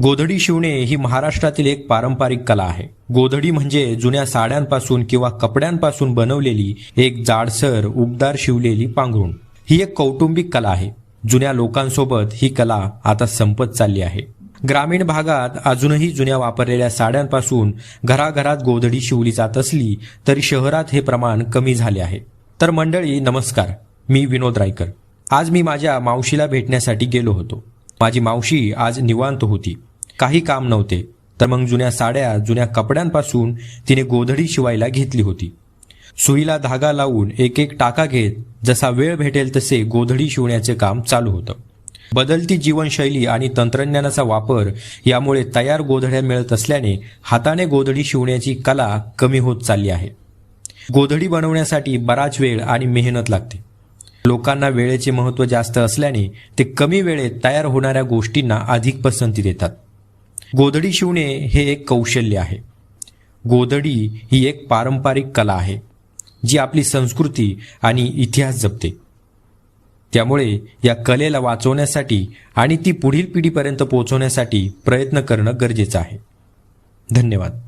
गोधडी शिवणे ही महाराष्ट्रातील एक पारंपरिक कला आहे. गोधडी म्हणजे जुन्या साड्यांपासून किंवा कपड्यांपासून बनवलेली एक जाडसर उबदार शिवलेली पांघरुण. ही एक कौटुंबिक कला आहे. जुन्या लोकांसोबत ही कला आता संपत चालली आहे. ग्रामीण भागात अजूनही जुन्या वापरलेल्या साड्यांपासून घराघरात गोधडी शिवली जात असली तरी शहरात हे प्रमाण कमी झाले आहे. तर मंडळी नमस्कार. मी विनोद रायकर. आज मी माझ्या मावशीला भेटण्यासाठी गेलो होतो. माझी मावशी आज निवांत होती. काही काम नव्हते. तर मग जुन्या साड्या जुन्या कपड्यांपासून तिने गोधडी शिवायला घेतली होती. सुईला धागा लावून एक एक टाका घेत जसा वेळ भेटेल तसे गोधडी शिवण्याचे काम चालू होतं. बदलती जीवनशैली आणि तंत्रज्ञानाचा वापर यामुळे तयार गोधड्या मिळत असल्याने हाताने गोधडी शिवण्याची कला कमी होत चालली आहे. गोधडी बनवण्यासाठी बराच वेळ आणि मेहनत लागते. लोकांना वेळेचे महत्त्व जास्त असल्याने ते कमी वेळेत तयार होणाऱ्या गोष्टींना अधिक पसंती देतात. गोधडी शिवणे हे एक कौशल्य आहे. गोधडी ही एक पारंपरिक कला आहे जी आपली संस्कृती आणि इतिहास जपते. त्यामुळे या कलेला वाचवण्यासाठी आणि ती पुढील पिढीपर्यंत पोहोचवण्यासाठी प्रयत्न करणं गरजेचं आहे. धन्यवाद.